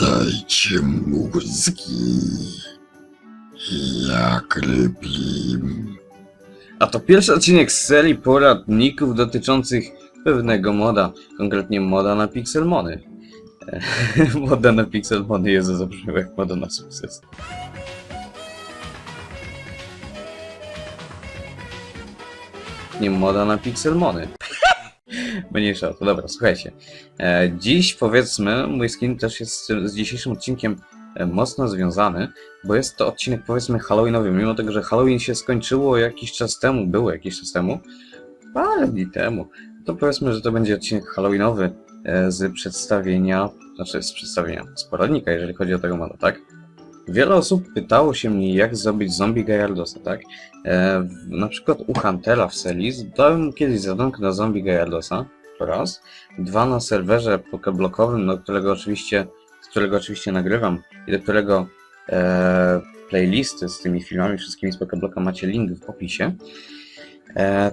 Dajcie mózgi. Jak rybim. A to pierwszy odcinek z serii poradników dotyczących pewnego moda, konkretnie moda na Pixelmony. Moda na Pixelmony jest zabrzmiał jak moda na sukces. Nie moda na Pixelmony. Mniejsza o to, dobra, słuchajcie. E, dziś powiedzmy, mój skin też jest z, dzisiejszym odcinkiem e, mocno związany, bo jest to odcinek powiedzmy Halloweenowy, mimo tego, że Halloween się skończyło jakiś czas temu, było jakiś czas temu, parę dni temu, to powiedzmy, że to będzie odcinek Halloweenowy e, z przedstawienia, znaczy z przedstawienia, z poradnika, jeżeli chodzi o tego moda, tak? Wiele osób pytało się mnie, jak zrobić zombie Gyaradosa, tak? E, na przykład u Huntera w serii dałem kiedyś zadankę na zombie Gyaradosa, to raz. Dwa na serwerze pokeblokowym, do którego oczywiście, z którego oczywiście nagrywam i do którego e, playlisty z tymi filmami wszystkimi z Pokebloka macie link w opisie. E,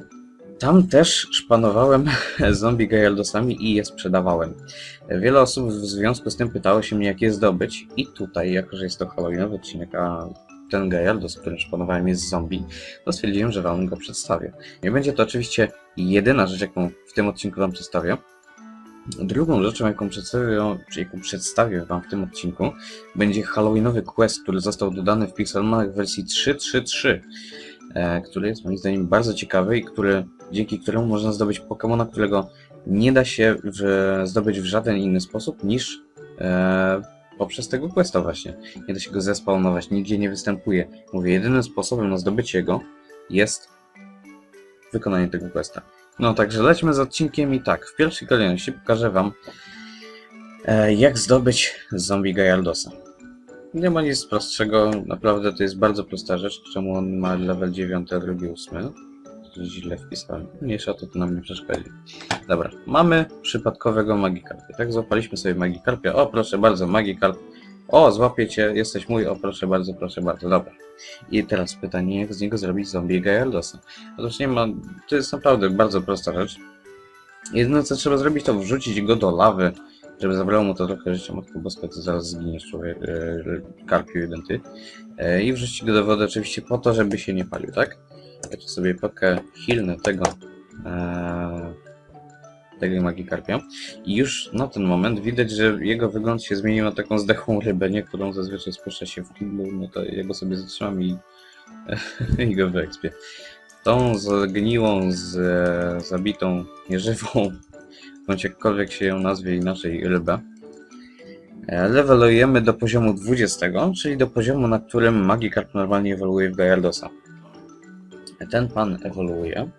tam też szpanowałem zombie Gyaldosami i je sprzedawałem. Wiele osób w związku z tym pytało się mnie, jak je zdobyć i tutaj, jako że jest to Halloweenowy odcinek, a ten Gyaldos, którym szpanowałem jest zombie, to stwierdziłem, że wam go przedstawię. Nie będzie to oczywiście jedyna rzecz, jaką w tym odcinku wam przedstawię. Drugą rzeczą, jaką przedstawię, jaką przedstawię wam w tym odcinku, będzie Halloweenowy quest, który został dodany w Pixelmonach w wersji 3.3.3, e, który jest moim zdaniem bardzo ciekawy i który, dzięki któremu można zdobyć Pokemona, którego nie da się w, zdobyć w żaden inny sposób niż e, poprzez tego questa właśnie. Nie da się go zespawnować, nigdzie nie występuje. Mówię, jedynym sposobem na zdobycie go jest wykonanie tego questa. No także lećmy z odcinkiem i tak, w pierwszej kolejności pokażę wam e, jak zdobyć zombie Gyardosa. Nie ma nic prostszego, naprawdę to jest bardzo prosta rzecz, czemu on ma level 9, a drugi 8. Źle wpisałem. Mniejsza to, to nam nie przeszkodzi. Dobra, mamy przypadkowego Magikarpia. Tak, złapaliśmy sobie Magikarpia. O, proszę bardzo, Magikarp. O, złapiecie, jesteś mój. O, proszę bardzo, proszę bardzo. Dobra. I teraz pytanie, jak z niego zrobić zombie Gyardosa? Otóż nie ma, to jest naprawdę bardzo prosta rzecz. Jedyne co trzeba zrobić, to wrzucić go do lawy, żeby zabrało mu to trochę życia. Matko Boska, to zaraz zginiesz człowiek, e, karpiu jeden ty. E, I wrzucić go do wody oczywiście po to, żeby się nie palił, tak? Ja tu sobie pokę hilnę tego e, tego magikarpia. I już na ten moment widać, że jego wygląd się zmienił na taką zdechłą rybę, nie? którą zazwyczaj spuszcza się w kiblu, no to jego sobie zatrzymam i, i go wyekspię. Tą zgniłą, z, zabitą, nieżywą, bądź jakkolwiek się ją nazwie inaczej, rybę. e, Levelujemy do poziomu 20, czyli do poziomu, na którym Magikarp normalnie ewoluuje w Gyaradosa. Ten pan ewoluuje.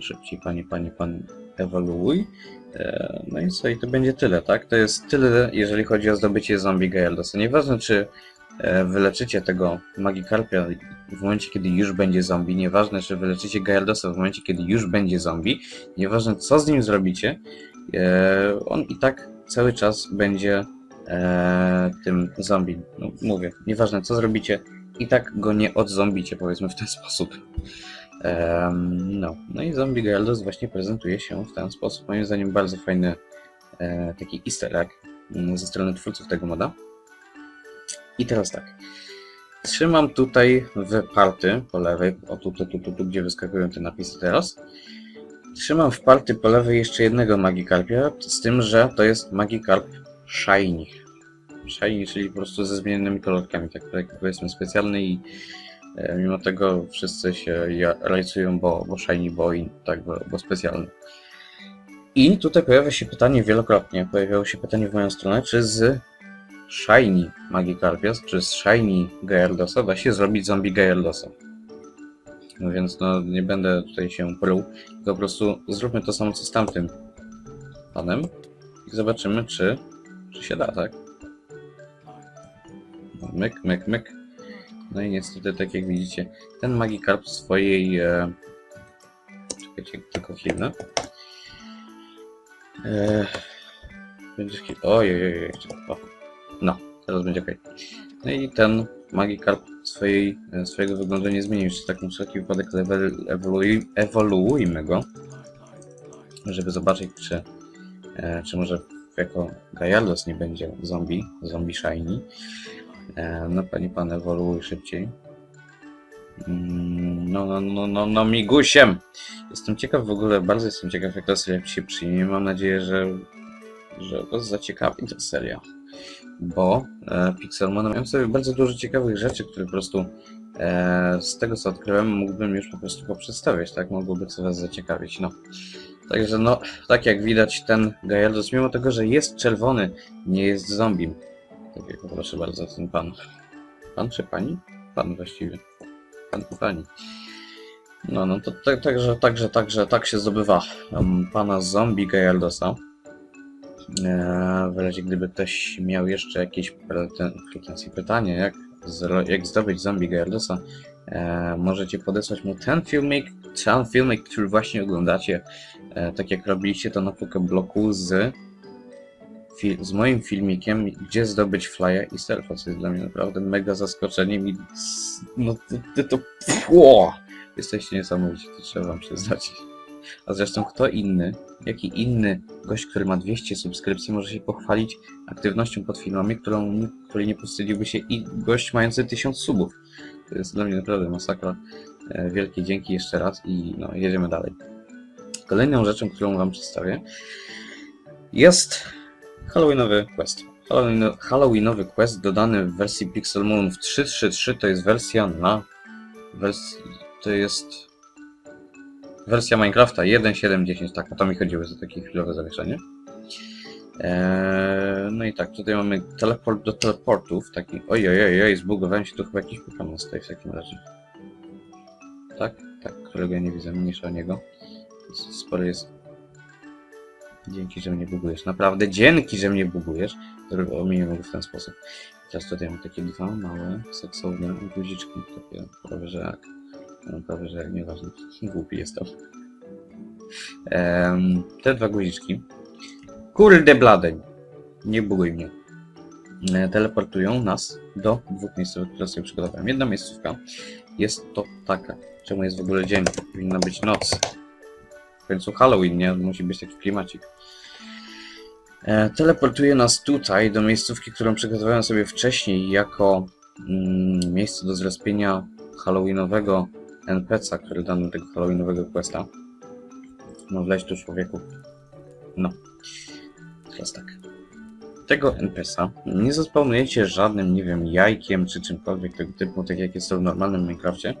Szybciej, panie, panie, pan ewoluuj. E, No i co, i to będzie tyle, tak? To jest tyle, jeżeli chodzi o zdobycie zombie Gyaradosa. Nieważne, czy wyleczycie tego Magikarpia w momencie, kiedy już będzie zombie, nieważne, czy wyleczycie Gyaradosa w momencie, kiedy już będzie zombie, nieważne, co z nim zrobicie, e, on i tak cały czas będzie e, tym zombie. No, mówię, nieważne, co zrobicie, i tak go nie odzombicie, powiedzmy w ten sposób. No, no i zombie Gyarados właśnie prezentuje się w ten sposób. Moim zdaniem bardzo fajny e, taki easter egg mm, ze strony twórców tego moda. I teraz tak. Trzymam tutaj w party po lewej, o tu, tu, tu, tu, gdzie wyskakują te napisy teraz. Trzymam w party po lewej jeszcze jednego Magikarpia, z tym, że to jest Magikarp Shiny. Shiny, czyli po prostu ze zmienionymi kolorkami, tak jak powiedzmy specjalny i e, mimo tego wszyscy się rajcują, bo, bo Shiny, bo, tak, bo, bo specjalny. I tutaj pojawia się pytanie wielokrotnie, pojawiało się pytanie w moją stronę, czy z Shiny Magikarpias, czy z Shiny Gyaradosa da się zrobić zombie Gyaradosa. No więc no nie będę tutaj się pruł, tylko po prostu zróbmy to samo co z tamtym panem i zobaczymy czy, czy się da, tak? No, Myk, myk, myk. No i niestety, tak jak widzicie, ten Magikarp w swojej... E... Czekajcie, tylko chwilę. E... Będzie. Ojej, ojej, jeszcze... O. No, teraz będzie ok. No i ten Magikarp swojej, e, swojego wyglądu nie zmienił. Jeszcze tak na wszelki wypadek level, ewoluuj, ewoluujmy go, żeby zobaczyć, czy, e, czy może jako Gajaldos nie będzie zombie, zombie shiny. E, no pani pan ewoluuj szybciej. Mm, No, no, no, no, no, migusiem! Jestem ciekaw w ogóle, bardzo jestem ciekaw jak ta seria się przyjmie. Mam nadzieję, że, że was zaciekawi ta seria. Bo e, Pixelmon mają sobie bardzo dużo ciekawych rzeczy, które po prostu e, z tego co odkryłem mógłbym już po prostu poprzedstawiać, tak? Mogłoby co was zaciekawić, no. Także no, tak jak widać ten Gajardos, mimo tego, że jest czerwony, nie jest zombiem. Tak proszę bardzo, ten pan. Pan czy pani? Pan właściwie. Pan pani. No, no to tak, także, także, także, tak się zdobywa um, pana zombie Gajardosa. Eee, w razie gdyby ktoś miał jeszcze jakieś preten- pretensje, pytanie, jak, jak zdobyć zombie Gajardosa, eee, możecie podesłać mu ten filmik, ten filmik, który właśnie oglądacie, e, tak jak robiliście to na Pokebloku z, fi- z moim filmikiem, gdzie zdobyć flya i co jest dla mnie naprawdę mega zaskoczeniem i no to, to, to pło! Jesteście niesamowici, to trzeba wam przyznać. A zresztą kto inny, jaki inny gość, który ma 200 subskrypcji, może się pochwalić aktywnością pod filmami, którą, której nie postawiłby się i gość mający 1000 subów. To jest dla mnie naprawdę masakra. E, Wielkie dzięki jeszcze raz i no, jedziemy dalej. Kolejną rzeczą, którą wam przedstawię jest Halloweenowy quest. Halloween, Halloweenowy quest dodany w wersji Pixel Moon w 3.3.3 to jest wersja na to jest wersja Minecrafta 1.7.10, tak, o to mi chodziło za takie chwilowe zawieszenie. Eee, no i tak, tutaj mamy teleport do teleportów, taki, oj, oj, oj, oj, zbugowałem się, tu chyba jakiś Pokémon stoi w takim razie. Tak, tak, którego ja nie widzę, mniejsza o niego. Spory jest. Dzięki, że mnie bugujesz. Naprawdę dzięki, że mnie bugujesz. O mnie nie mogę w ten sposób. Teraz tutaj mam takie dwa małe, seksowne guziczki. Takie prawie że jak. No, jak, nieważne. Głupi jestem. Em, te dwa guziczki. Kurde bladeń. Nie buguj mnie. E, Teleportują nas do dwóch miejscówek, które sobie przygotowałem. Jedna miejscówka jest to taka. Czemu jest w ogóle dzień? Powinna być noc. W końcu Halloween, nie? Musi być taki klimacik. E, teleportuje nas tutaj do miejscówki, którą przygotowałem sobie wcześniej jako mm, miejsce do zrespienia Halloweenowego NPC-a, który dano tego Halloweenowego questa. No wleź tu człowieku. No. Teraz tak. Tego NPC-a nie zaspawnujecie żadnym, nie wiem, jajkiem czy czymkolwiek tego typu, tak jak jest to w normalnym Minecrafcie.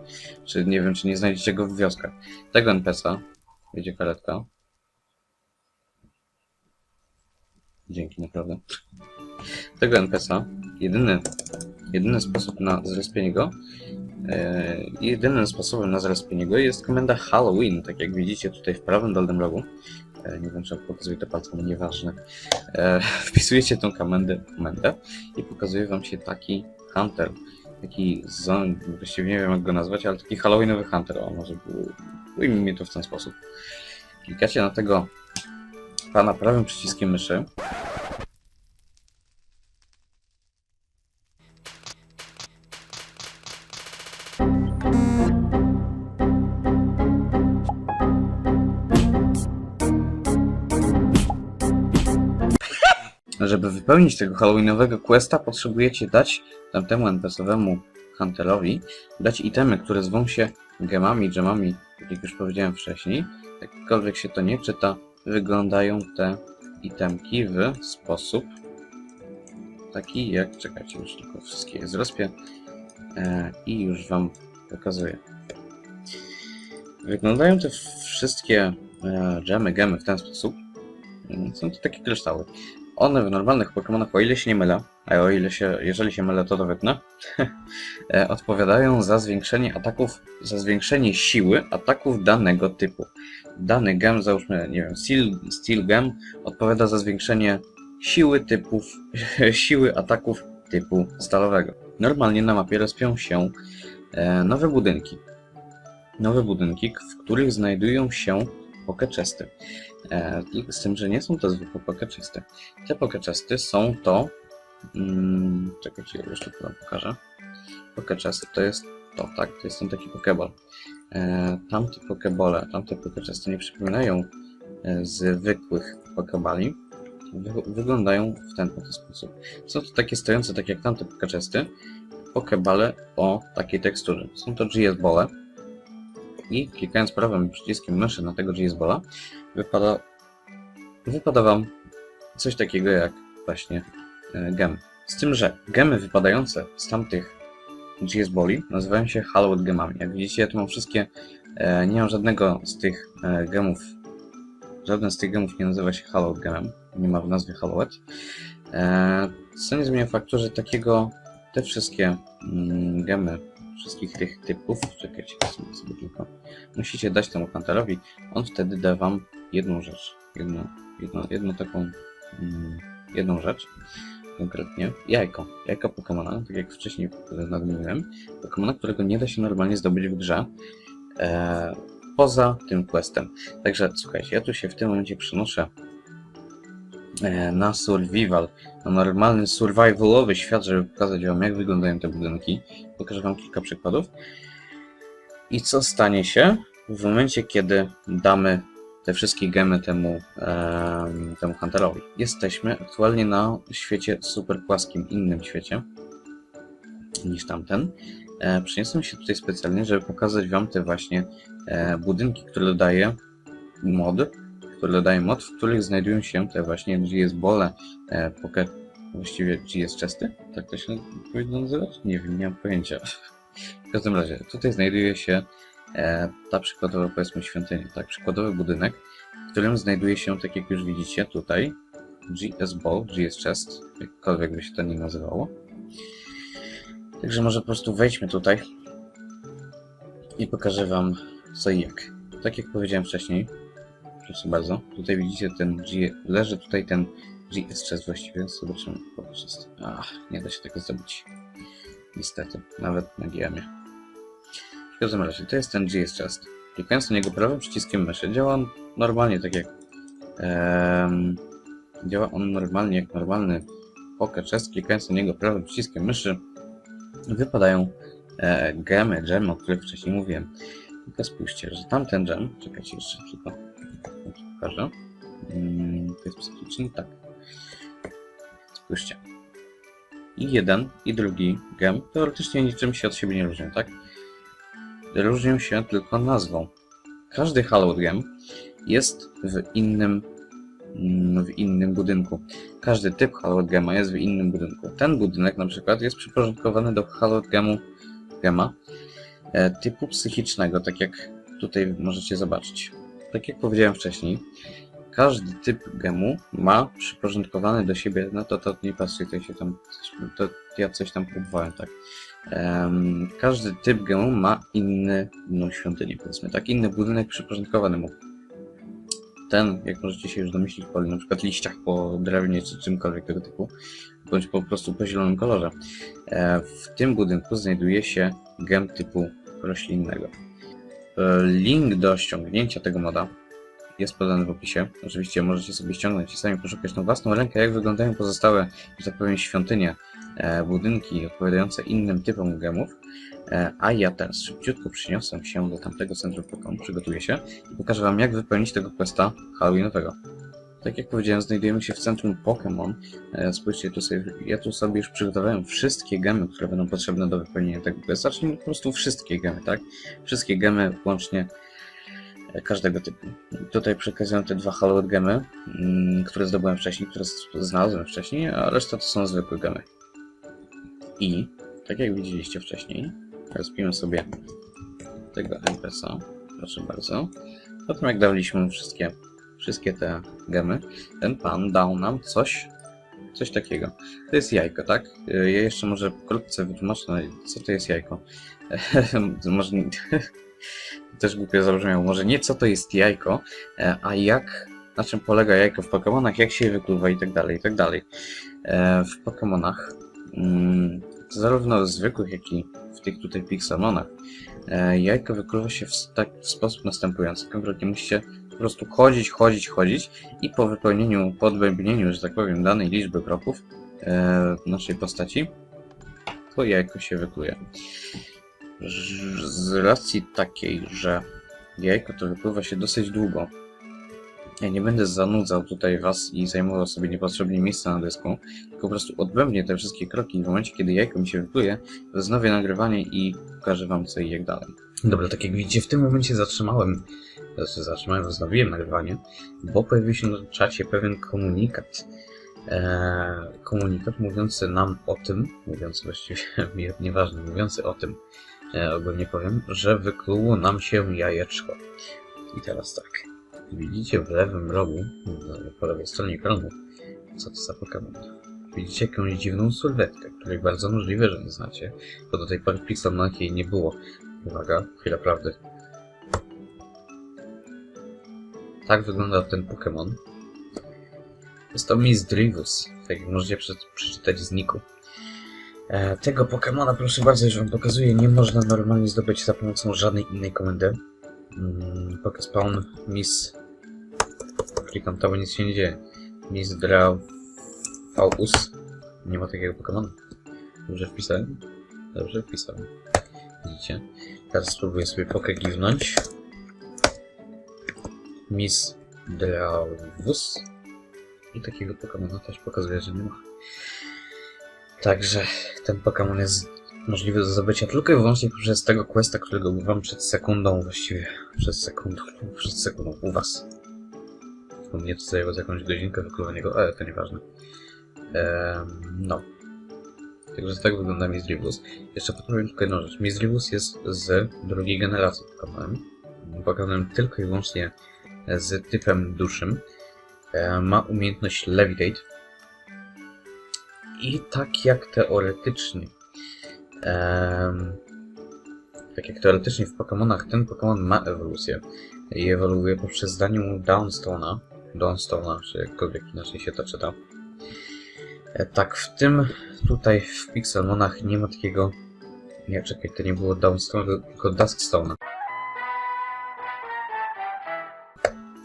Czy nie wiem, czy nie znajdziecie go w wioskach. Tego NPC-a Jedzie karetka. Dzięki, naprawdę. Tego NPC-a, jedyny, jedyny sposób na zrespienie go, jedynym sposobem na zrespienie go jest komenda Halloween, tak jak widzicie tutaj w prawym dolnym rogu. E, nie wiem, czy pokazuję to palcem, nieważne. E, wpisujecie tą komendę, komendę i pokazuje wam się taki hunter, taki zombie, właściwie nie wiem jak go nazwać, ale taki Halloweenowy hunter, o może ujmijmy to w ten sposób. Klikacie na tego pana prawym przyciskiem myszy. Żeby wypełnić tego Halloweenowego questa, potrzebujecie dać tamtemu NPC-owemu Hunterowi dać itemy, które zwą się gemami, gemami, tak jak już powiedziałem wcześniej. Jakkolwiek się to nie czyta, wyglądają te itemki w sposób taki jak, czekajcie, już tylko wszystkie je zrozpię e, i już wam pokazuję. Wyglądają te wszystkie e, gemy, gemy w ten sposób. Mm, Są to takie kryształy. One w normalnych Pokémonach, o ile się nie mylę, a o ile się, jeżeli się mylę, to to e, odpowiadają za zwiększenie ataków, za zwiększenie siły ataków danego typu. Dany gem, załóżmy, nie wiem, Steel, Steel Gem, odpowiada za zwiększenie siły typów, siły ataków typu stalowego. Normalnie na mapie rozpią się e, nowe budynki. Nowe budynki, w których znajdują się pokeczesty. E, z tym, że nie są to zwykłe pokeczesty. Te pokeczesty są to Mm, czekajcie, jeszcze to wam pokażę. Pokeczesty to jest to, tak? To jest ten taki pokeball. E, tamte pokebole, tamte pokeczesty nie przypominają e, zwykłych pokebali, wy wyglądają w ten oto sposób. Są to takie stojące, tak jak tamte pokaczesty, pokebale o takiej teksturze. Są to GS bole i klikając prawym przyciskiem myszy na tego GS bola wypada, wypada Wam coś takiego jak właśnie e, gem. Z tym, że gemy wypadające z tamtych GS boli nazywają się Hallowed gemami. Jak widzicie, ja tu mam wszystkie, e, nie mam żadnego z tych e, gemów, żaden z tych gemów nie nazywa się Hallowed gemem, nie ma w nazwie Hallowed. Co nie zmienia faktu, że takiego, te wszystkie mm, gemy, wszystkich tych typów, czekajcie sobie, sobie tylko, musicie dać temu hunterowi, on wtedy da wam jedną rzecz, jedną, jedną, jedną taką, mm, jedną rzecz, konkretnie jajko, jajko Pokemona, tak jak wcześniej nadmieniłem, Pokemona, którego nie da się normalnie zdobyć w grze, e, poza tym questem. Także słuchajcie, ja tu się w tym momencie przenoszę e, na survival, na normalny survivalowy świat, żeby pokazać wam jak wyglądają te budynki. Pokażę wam kilka przykładów. I co stanie się w momencie, kiedy damy te wszystkie gemy temu, em, temu hunterowi. Jesteśmy aktualnie na świecie super płaskim, innym świecie niż tamten. E, przyniosłem się tutaj specjalnie, żeby pokazać wam te właśnie e, budynki, które dodaje mod, które dodaje mod, w których znajdują się te właśnie GS bole, e, poke, właściwie GS chesty, tak to się powinno nazywać? Nie wiem, nie mam pojęcia. W każdym razie, tutaj znajduje się e, ta przykładowa, powiedzmy, świątynia, tak, przykładowy budynek, w którym znajduje się, tak jak już widzicie, tutaj GS Ball, GS Chest, jakkolwiek by się to nie nazywało. Także może po prostu wejdźmy tutaj i pokażę Wam co i jak. Tak jak powiedziałem wcześniej, proszę bardzo, tutaj widzicie ten G, leży tutaj ten GS Chest właściwie, zobaczymy, po jest. Ach, nie da się tego zdobyć. Niestety, nawet na GM-ie. W każdym razie, to jest ten GS Chest. Klikając na niego prawym przyciskiem myszy, działa on normalnie, tak jak em, działa on normalnie jak normalny Poker Chest. Klikając na niego prawym przyciskiem myszy, wypadają e, gemy, gemy, o których wcześniej mówiłem. Tylko spójrzcie, że tamten gem, czekajcie jeszcze tylko, pokażę. Mm, to jest psychiczny, tak. Spójrzcie. I jeden, i drugi gem teoretycznie niczym się od siebie nie różnią, tak? Różnią się tylko nazwą. Każdy Hallowed Gem jest w innym, mm, w innym budynku. Każdy typ Hallowed Gema jest w innym budynku. Ten budynek na przykład jest przyporządkowany do Hallowed Gemu, Gema e, typu psychicznego, tak jak tutaj możecie zobaczyć. Tak jak powiedziałem wcześniej, każdy typ gemu ma przyporządkowany do siebie, no to to nie pasuje, to się tam, to ja coś tam próbowałem, tak. Em, każdy typ gemu ma inny, inną świątynię, powiedzmy, tak, inny budynek przyporządkowany mu. Ten, jak możecie się już domyślić, po na przykład liściach, po drewnie czy czymkolwiek tego typu, bądź po prostu po zielonym kolorze. E, w tym budynku znajduje się gem typu roślinnego. E, Link do ściągnięcia tego moda jest podany w opisie. Oczywiście możecie sobie ściągnąć i sami poszukać na własną rękę, jak wyglądają pozostałe, że tak powiem, świątynie, e, budynki odpowiadające innym typom gemów. E, a ja teraz szybciutko przyniosę się do tamtego centrum Pokémon, przygotuję się i pokażę Wam, jak wypełnić tego questa Halloweenowego. Tak jak powiedziałem, znajdujemy się w centrum Pokémon. E, Spójrzcie, tu sobie, ja tu sobie już przygotowałem wszystkie gemy, które będą potrzebne do wypełnienia tego questa, czyli po prostu wszystkie gemy, tak? Wszystkie gemy łącznie e, każdego typu. Tutaj przekazuję te dwa Hallowed gemy, mm, które zdobyłem wcześniej, które znalazłem wcześniej, a reszta to są zwykłe gemy. I, tak jak widzieliście wcześniej, rozpijmy sobie tego NPS-a, proszę bardzo. Potem jak daliśmy wszystkie, wszystkie te gemy, ten pan dał nam coś, coś takiego. To jest jajko, tak? Y, Ja jeszcze może wkrótce wytłumaczę, no, co to jest jajko. może też głupio zabrzmiało, może nie co to jest jajko, e, a jak, na czym polega jajko w Pokemonach, jak się je wykluwa i tak dalej, i tak dalej. E, W Pokemonach, mm, zarówno zwykłych, jak i w tych tutaj Pixelmonach, e, jajko wykluwa się w, tak, w sposób następujący. Konkretnie musicie po prostu chodzić, chodzić, chodzić i po wypełnieniu, po odbębnieniu, że tak powiem, danej liczby kroków e, naszej postaci, to jajko się wykluje. Z racji takiej, że jajko to wypływa się dosyć długo, Ja nie będę zanudzał tutaj was i zajmował sobie niepotrzebnie miejsca na dysku, tylko po prostu odbębnię te wszystkie kroki w momencie, kiedy jajko mi się wypluje, wznowię nagrywanie i pokażę wam co i jak dalej. Dobra, tak jak widzicie, w tym momencie zatrzymałem, znaczy zatrzymałem, wznowiłem nagrywanie, bo pojawił się na czacie pewien komunikat. Eee, komunikat mówiący nam o tym, mówiący właściwie, nie- nieważne, mówiący o tym, e, ogólnie powiem, że wykluło nam się jajeczko. I teraz tak. Widzicie w lewym rogu, po lewej stronie ekranu, co to za Pokémon? Widzicie jakąś dziwną sylwetkę, której bardzo możliwe, że nie znacie, bo do tej pory w Pixelmonach jej nie było. Uwaga, chwila prawdy. Tak wygląda ten Pokémon. Jest to Miss Drivus, tak jak możecie prze przeczytać z niku. E, tego Pokémona, proszę bardzo, już wam pokazuję, nie można normalnie zdobyć za pomocą żadnej innej komendy. Mm, Pokespawn Miss... Klikam to, bo nic się nie dzieje. Miss Dra... Faus. Nie ma takiego Pokemona. Dobrze wpisałem? Dobrze wpisałem. Widzicie? Teraz spróbuję sobie pokę giwnąć. Miss Dravus. I takiego Pokemona też pokazuje, że nie ma. Także ten Pokemon jest możliwy do zdobycia tylko i wyłącznie przez tego questa, którego wam przed sekundą właściwie. Przed sekundą, przed sekundą u was. U mnie zajęło z jakąś godzinkę wykluwania go, ale to nieważne. Ehm, no. Także tak wygląda Mizdribus. Jeszcze podpowiem tylko jedną rzecz. Mizdribus jest z drugiej generacji Pokémonem. Pokémonem tylko i wyłącznie z typem duszym. E, ma umiejętność Levitate. I tak jak teoretycznie em, tak jak teoretycznie w Pokémonach ten Pokémon ma ewolucję i ewoluuje poprzez zdaniu Downstone'a, Downstone'a, czy jakkolwiek inaczej się to czyta. E, tak, w tym tutaj w Pixelmonach nie ma takiego... Nie, czekaj, to nie było Downstone, tylko Duskstone'a.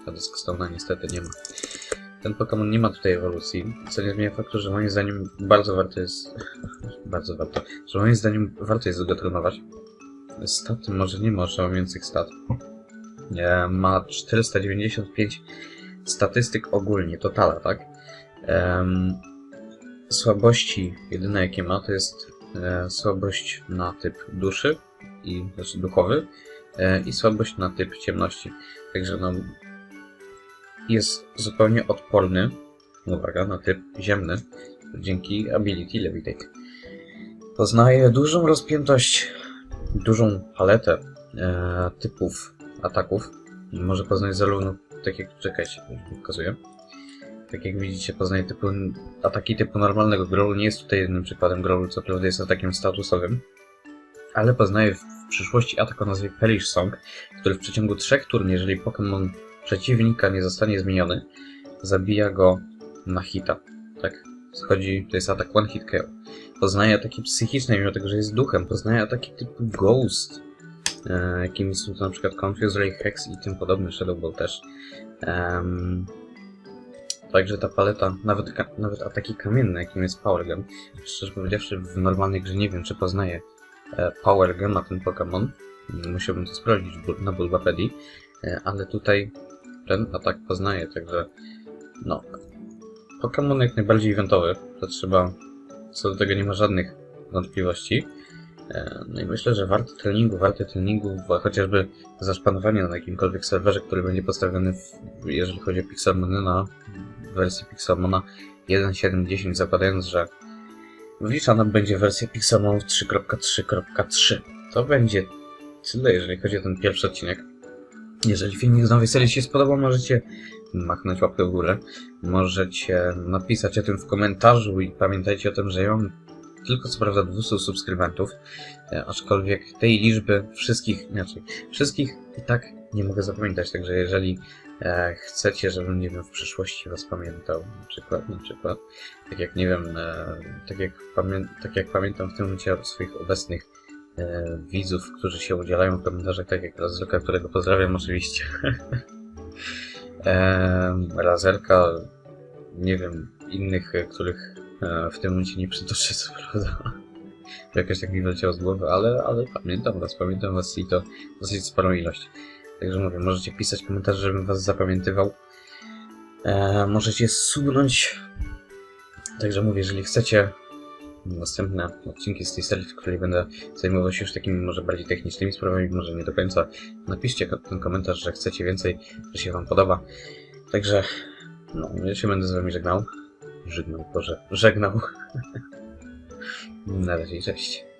A Duskstone'a niestety nie ma. Ten Pokémon nie ma tutaj ewolucji, co nie zmienia faktu, że moim zdaniem bardzo warto jest... bardzo warto. Że moim zdaniem warto jest go trenować. Staty może nie ma oszałamiających stat. E, ma 495 statystyk ogólnie, totala, tak? Słabości jedyne jakie ma to jest e, słabość na typ duszy, i, znaczy duchowy, e, i słabość na typ ciemności. Także no, jest zupełnie odporny, uwaga, na typ ziemny, dzięki ability Levitate. Poznaje dużą rozpiętość, dużą paletę e, typów ataków. Może poznać zarówno, tak jak, czekajcie, pokazuję. Tak jak widzicie, poznaje typu, ataki typu normalnego. Growl nie jest tutaj jednym przykładem. Growl co prawda jest atakiem statusowym, ale poznaje w, przyszłości atak o nazwie Perish Song, który w przeciągu trzech turn, jeżeli Pokémon przeciwnika nie zostanie zmieniony, zabija go na hita. Tak? Schodzi, to jest atak one hit KO. Poznaje ataki psychiczne, mimo tego, że jest duchem. Poznaje ataki typu Ghost, e, jakimi są to na przykład Confuse Ray Hex i tym podobne, Shadow Ball też. Także ta paleta, nawet, nawet ataki kamienne, jakim jest Power Gun, szczerze powiedziawszy, w normalnej grze nie wiem, czy poznaje Power Gun na ten Pokémon. Musiałbym to sprawdzić na Bulbapedii, e, ale tutaj ten atak poznaje, także no. Pokémon jak najbardziej eventowy, to trzeba, co do tego nie ma żadnych wątpliwości. E, No i myślę, że warto treningu, warto treningu, chociażby zaszpanowanie na jakimkolwiek serwerze, który będzie postawiony, w, jeżeli chodzi o Pixelmony na wersji Pixelmona 1.7.10, zakładając, że wliczana będzie wersja Pixelmon 3.3.3. To będzie tyle, jeżeli chodzi o ten pierwszy odcinek. Jeżeli filmik z nowej serii się spodobał, możecie machnąć łapkę w górę. Możecie napisać o tym w komentarzu i pamiętajcie o tym, że ja mam tylko co prawda 200 subskrybentów, e, aczkolwiek tej liczby wszystkich, inaczej, wszystkich i tak nie mogę zapamiętać, także jeżeli e, chcecie, żebym, nie wiem, w przyszłości was pamiętał, na przykład, na przykład, tak jak, nie wiem, e, tak jak, tak jak pamiętam w tym momencie o swoich obecnych widzów, którzy się udzielają w komentarzach, tak jak Razerka, którego pozdrawiam oczywiście. e, Razerka, nie wiem, innych, e, których e, w tym momencie nie przytoczę, co prawda. Jakoś tak mi wyleciało z głowy, ale, ale pamiętam was, pamiętam was i to dosyć sporą ilość. Także mówię, możecie pisać komentarze, żebym was zapamiętywał. E, możecie subnąć. Także mówię, jeżeli chcecie następne odcinki z tej serii, w której będę zajmował się już takimi może bardziej technicznymi sprawami, może nie do końca, napiszcie ten komentarz, że chcecie więcej, że się wam podoba. Także, no, ja się będę z wami żegnał. Żegnał, Boże, żegnał. Na razie, cześć.